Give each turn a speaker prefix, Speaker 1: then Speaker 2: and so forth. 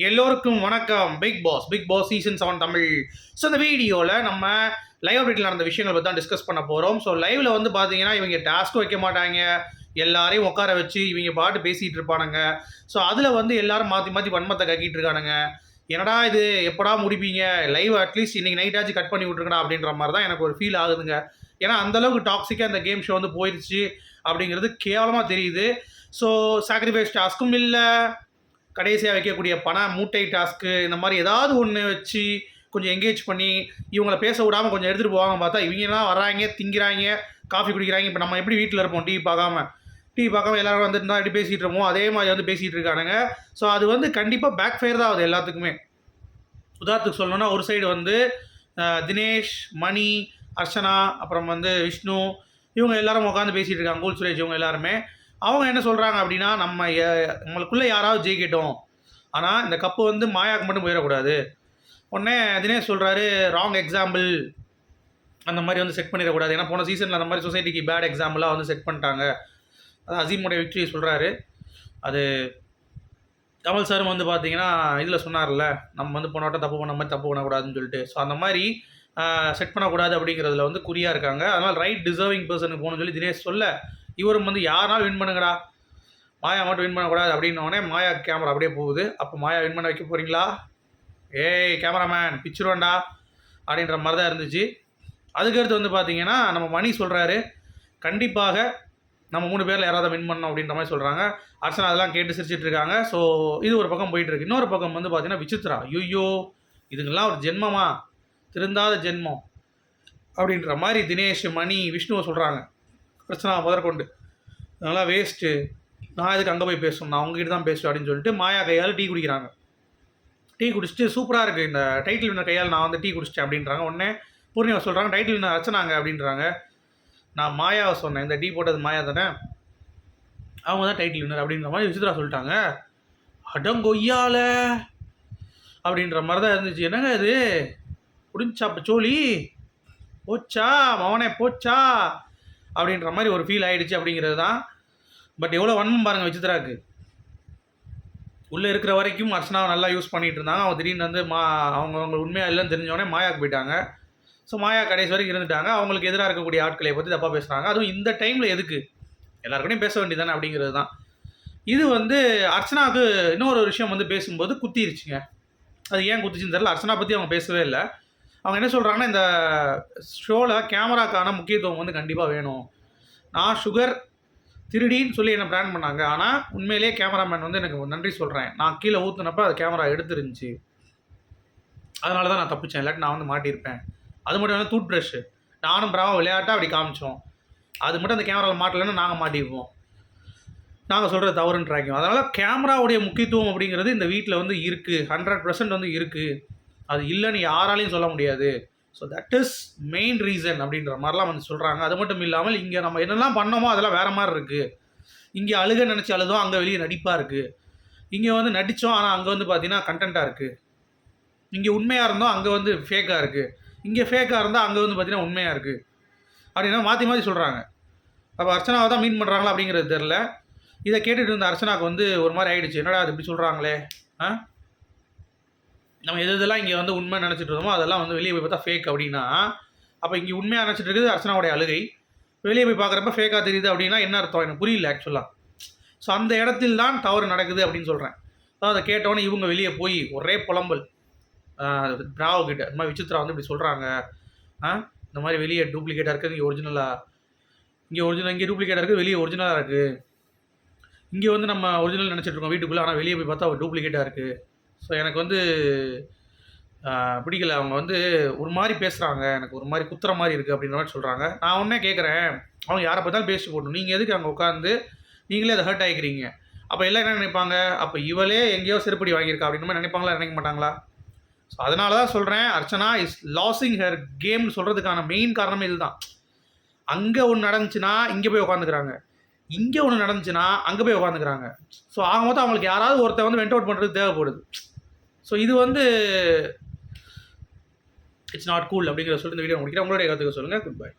Speaker 1: எல்லோருக்கும் வணக்கம். Bigg Boss Bigg Boss season seven Tamil. So இந்த வீடியோவில் நம்ம லைவ் அப்டேட்டில் நடந்த விஷயங்களை பற்றி தான் டிஸ்கஸ் பண்ண போகிறோம் ஸோ லைவில் வந்து பார்த்தீங்கன்னா இவங்க டாஸ்க்கும் வைக்க மாட்டாங்க. எல்லாரையும் உட்கார வச்சு இவங்க பாட்டு பேசிகிட்டு இருப்பானுங்க. ஸோ அதில் வந்து எல்லாரும் மாற்றி மாற்றி வன்மத்தை கக்கிட்டு இருக்கானுங்க. என்னடா இது? எப்படா முடிப்பீங்க? லைவ் அட்லீஸ்ட் இன்றைக்கி நைட்டாச்சும் கட் பண்ணி விட்ருக்கடா அப்படின்ற மாதிரி தான் எனக்கு ஒரு ஃபீல் ஆகுதுங்க. ஏன்னா அந்தளவுக்கு டாக்ஸிக்காக அந்த கேம் ஷோ வந்து போயிடுச்சு அப்படிங்கிறது கேவலமாக தெரியுது. ஸோ சாக்ரிஃபைஸ் டாஸ்க்கும் இல்லை. கடைசியாக வைக்கக்கூடிய பண மூட்டை டாஸ்க்கு இந்த மாதிரி ஏதாவது ஒன்று வச்சு கொஞ்சம் என்கேஜ் பண்ணி இவங்கள பேச விடாமல் கொஞ்சம் எடுத்துகிட்டு போவாங்க பார்த்தா இவங்கெல்லாம் வர்றாங்க திங்கிறாங்க காஃபி குடிக்கிறாங்க. இப்போ நம்ம எப்படி வீட்டில் இருப்போம்? டீ பார்க்காம. டீ பார்க்காம எல்லாரும் தான் எப்படி பேசிகிட்டு இருப்போம் அதே மாதிரி வந்து பேசிகிட்டு இருக்கானுங்க. ஸோ அது வந்து கண்டிப்பாக பேக் ஃபயர் தான் ஆகுது எல்லாத்துக்குமே. உதாரணத்துக்கு சொல்லணும்னா ஒரு சைடு வந்து தினேஷ் மணி அர்ச்சனா அப்புறம் வந்து விஷ்ணு இவங்க எல்லாரும் உட்காந்து பேசிகிட்டு இருக்காங்க கோல் சுரேஷ் இவங்க எல்லாருமே. அவங்க என்ன சொல்கிறாங்க அப்படின்னா நம்ம நம்மளுக்குள்ளே யாராவது ஜெயிக்கட்டும். ஆனால் இந்த கப்பு வந்து மாயாக்கு மட்டும் போயிடக்கூடாது. உடனே தினேஷ் சொல்கிறாரு ராங் எக்ஸாம்பிள் அந்த மாதிரி வந்து செட் பண்ணிடக்கூடாது. ஏன்னா போன சீசனில் அந்த மாதிரி சொசைட்டிக்கு பேட் எக்ஸாம்பிளாக வந்து செட் பண்ணிட்டாங்க. அது அசீமுடைய விக்டரி சொல்கிறாரு அது கமல் சாரும் வந்து பார்த்தீங்கன்னா இதில் சொன்னார்ல நம்ம வந்து போன வட்டம் தப்பு பண்ண மாதிரி தப்பு பண்ணக்கூடாதுன்னு சொல்லிட்டு. ஸோ அந்த மாதிரி செட் பண்ணக்கூடாது அப்படிங்கிறதுல வந்து குறியாக இருக்காங்க. அதனால் ரைட் டிசர்விங் பர்சனுக்கு போகணும்னு சொல்லி தினேஷ் சொல்ல இவரும் வந்து யாருனாலும் வின் பண்ணுங்கடா. மாயா மட்டும் வின் பண்ணக்கூடாது அப்படின்னோடனே மாயா கேமரா அப்படியே போகுது. அப்போ மாயா வின் பண்ண வைக்க போகிறீங்களா ஏய் கேமராமேன் பிச்சிருவேண்டா அப்படின்ற மாதிரி தான் இருந்துச்சு. அதுக்கடுத்து வந்து பார்த்தீங்கன்னா நம்ம மணி சொல்கிறாரு கண்டிப்பாக நம்ம மூணு பேரில் யாராவது வின் பண்ணோம் அப்படின்ற மாதிரி சொல்கிறாங்க அர்ச்சனா அதெல்லாம் கேட்டு சிரிச்சிட்டு இருக்காங்க. ஸோ இது ஒரு பக்கம் போயிட்டுருக்கு இன்னொரு பக்கம் வந்து பார்த்தீங்கன்னா விசித்ரா ஐயோ இதுங்கெல்லாம் ஒரு ஜென்மமா? திருந்தாத ஜென்மம் அப்படின்ற மாதிரி தினேஷ் மணி விஷ்ணுவை சொல்கிறாங்க பிரச்சனை முதற்கொண்டு. அதனால் வேஸ்ட்டு நான் இதுக்கு அங்கே போய் பேசணும்? நான் உங்ககிட்ட தான் பேசுவேன் அப்படின்னு சொல்லிட்டு மாயா கையால் டீ குடிக்கிறாங்க. டீ குடிச்சிட்டு சூப்பராக இருக்குது இந்த டைட்டில் வின்னர் கையால் நான் வந்து டீ குடிச்சிட்டேன் அப்படின்றாங்க. உடனே பூர்ணிமா சொல்கிறாங்க டைட்டில் வின்னர் ரச்சனாங்க அப்படின்றாங்க. நான் மாயாவை சொன்னேன். இந்த டீ போட்டது மாயா தானே? அவங்க தான் டைட்டில் வின்னர் அப்படின்ற மாதிரி விசித்ரா சொல்லிட்டாங்க. அடங்கொய்யால! அப்படின்ற மாதிரி தான் இருந்துச்சு. என்னங்க இது? முடிஞ்சா சோழி? போச்சா? மவனே போச்சா? அப்படின்ற மாதிரி ஒரு ஃபீல் ஆகிடுச்சு அப்படிங்கிறது தான். பட் எவ்வளோ வன்மம் பாருங்கள் விசித்ராக்கு உள்ளே இருக்கிற வரைக்கும் அர்ச்சனாவை நல்லா யூஸ் பண்ணிகிட்டு இருந்தாங்க. அவங்க திடீர்னு வந்து மா அவங்க அவங்க உண்மையாக இல்லைன்னு தெரிஞ்சோடனே மாயாக்கு போயிட்டாங்க. ஸோ மாயா கடைசி வரைக்கும் இருந்துட்டாங்க. அவங்களுக்கு எதிராக இருக்கக்கூடிய ஆட்களை பற்றி தப்பாக பேசுகிறாங்க அதுவும் இந்த டைமில் எதுக்கு? எல்லாருக்கூடையும் பேச வேண்டியதானே அப்படிங்கிறது தான். இது வந்து அர்ச்சனாவுக்கு இன்னொரு விஷயம் வந்து பேசும்போது குத்திருச்சுங்க. அது ஏன் குத்திச்சுன்னு தெரில அர்ச்சனா பற்றி அவங்க பேசவே இல்லை. அவங்க என்ன சொல்கிறாங்கன்னா இந்த ஷோவில் கேமராக்கான முக்கியத்துவம் வந்து கண்டிப்பாக வேணும். நான் சுகர் திருடின்னு சொல்லி என்னை பிளான் பண்ணாங்க. ஆனால் உண்மையிலேயே கேமராமேன் வந்து எனக்கு நன்றி சொல்கிறேன் நான் கீழே ஊற்றுனப்ப அது கேமரா எடுத்துருந்துச்சு. அதனால தான் நான் தப்பிச்சேன். இல்லாட்டி நான் வந்து மாட்டியிருப்பேன். அது மட்டும் இல்லை டூத் ப்ரஷ்ஷு நானும் பிராவா விளையாட்டாக அப்படி காமிச்சோம். அது மட்டும் அந்த கேமராவில் மாட்டலைன்னா நாங்கள் மாட்டிப்போம் நாங்கள் சொல்கிறது தவறுன்றாங்க அதனால் கேமராவுடைய முக்கியத்துவம் அப்படிங்கிறது இந்த வீட்டில் வந்து இருக்குது ஹண்ட்ரட் பர்சன்ட் வந்து இருக்குது அது இல்லைன்னு யாராலையும் சொல்ல முடியாது. So that is main reason அப்படின்ற மாதிரிலாம் வந்து சொல்கிறாங்க அது மட்டும் இல்லாமல் இங்கே நம்ம என்னெல்லாம் பண்ணோமோ அதெல்லாம் வேறு மாதிரி இருக்குது இங்கே அழுக நினச்சி அழுதோம் அங்கே வெளியே நடிப்பாக இருக்குது இங்கே வந்து நடித்தோம் ஆனால் அங்கே வந்து பார்த்தீங்கன்னா கண்டென்ட்டாக இருக்குது இங்கே உண்மையாக இருந்தோம் அங்கே வந்து ஃபேக்காக இருக்குது இங்கே ஃபேக்காக இருந்தால் அங்கே வந்து பார்த்தீங்கன்னா உண்மையாக இருக்குது அப்படின்னா மாற்றி மாற்றி சொல்கிறாங்க அப்போ அர்ச்சனாவை தான் மீன் பண்ணுறாங்களா அப்படிங்கிறது தெரில இதை கேட்டுட்டு இருந்த அர்ச்சனாவுக்கு வந்து ஒரு மாதிரி ஆகிடுச்சு என்னடா அது இப்படி சொல்கிறாங்களே ஆ? நம்ம எது இதெல்லாம் இங்கே வந்து உண்மை நினச்சிட்டு இருந்தோமோ அதெல்லாம் வந்து வெளியே போய் பார்த்தா ஃபேக் அப்படின்னா அப்போ இங்கே உண்மையாக நினச்சிட்டு இருக்குது அர்ச்சனாவுடைய அழுகை. வெளியே போய் பார்க்குறப்ப ஃபேக்காக தெரியுது அப்படின்னா என்ன அர்த்தம்? எனக்கு புரியல ஆக்சுவலாக ஸோ அந்த இடத்தில் தான் தவறு நடக்குது அப்படின்னு சொல்கிறேன் அதை கேட்டவொடனே இவங்க வெளியே போய் ஒரே புலம்பல். பிராவோ கிட்ட இந்த மாதிரி விசித்ரா வந்து இப்படி சொல்கிறாங்க ஆ இந்த மாதிரி வெளியே டூப்ளிகேட்டாக இருக்குது இங்கே ஒரிஜினலாக இங்கே ஒரிஜினல் இங்கே டூப்ளிகேட்டாக இருக்குது வெளியே ஒரிஜினலாக இருக்குது இங்கே வந்து நம்ம ஒரிஜினல் நினச்சிட்டு இருக்கோம் வீட்டுக்குள்ளே ஆனால் வெளியே போய் பார்த்தா டூப்ளிகேட்டாக இருக்குது ஸோ எனக்கு வந்து பிடிக்கல. அவங்க வந்து ஒரு மாதிரி பேசுகிறாங்க எனக்கு ஒரு மாதிரி குத்துற மாதிரி இருக்குது அப்படின்ற மாதிரி சொல்கிறாங்க நான் ஒன்றே கேட்குறேன் அவங்க யாரை பார்த்தாலும் பேசிட்டு போட்டணும் நீங்கள் எதுக்கு அங்கே உட்காந்து நீங்களே அதை ஹர்ட் ஆகிக்கிறீங்க அப்போ எல்லாம் என்ன நினைப்பாங்க? அப்போ இவளே எங்கேயோ செருப்படி வாங்கியிருக்கா அப்படின்ற மாதிரி நினைப்பாங்களா? நினைக்க மாட்டாங்களா? ஸோ அதனால தான் சொல்கிறேன் அர்ச்சனா இஸ் லாஸிங் ஹர் கேம்னு சொல்கிறதுக்கான மெயின் காரணமே இதுதான். அங்கே ஒன்று நடந்துச்சுன்னா இங்கே போய் உட்காந்துக்கிறாங்க. இங்கே ஒன்று நடந்துச்சுன்னா அங்கே போய் உட்காந்துக்கிறாங்க. ஸோ ஆகும்போது மொத்தம் அவங்களுக்கு யாராவது ஒருத்தர் வந்து வெண்ட் அவுட் பண்ணுறது தேவைப்படுது. ஸோ இது வந்து இட்ஸ் நாட் கூல் அப்படிங்கிற சொல்லிட்டு இந்த வீடியோ முடிக்கிறேன். உங்களுடைய கருத்துக்க சொல்லுங்கள் குட் பை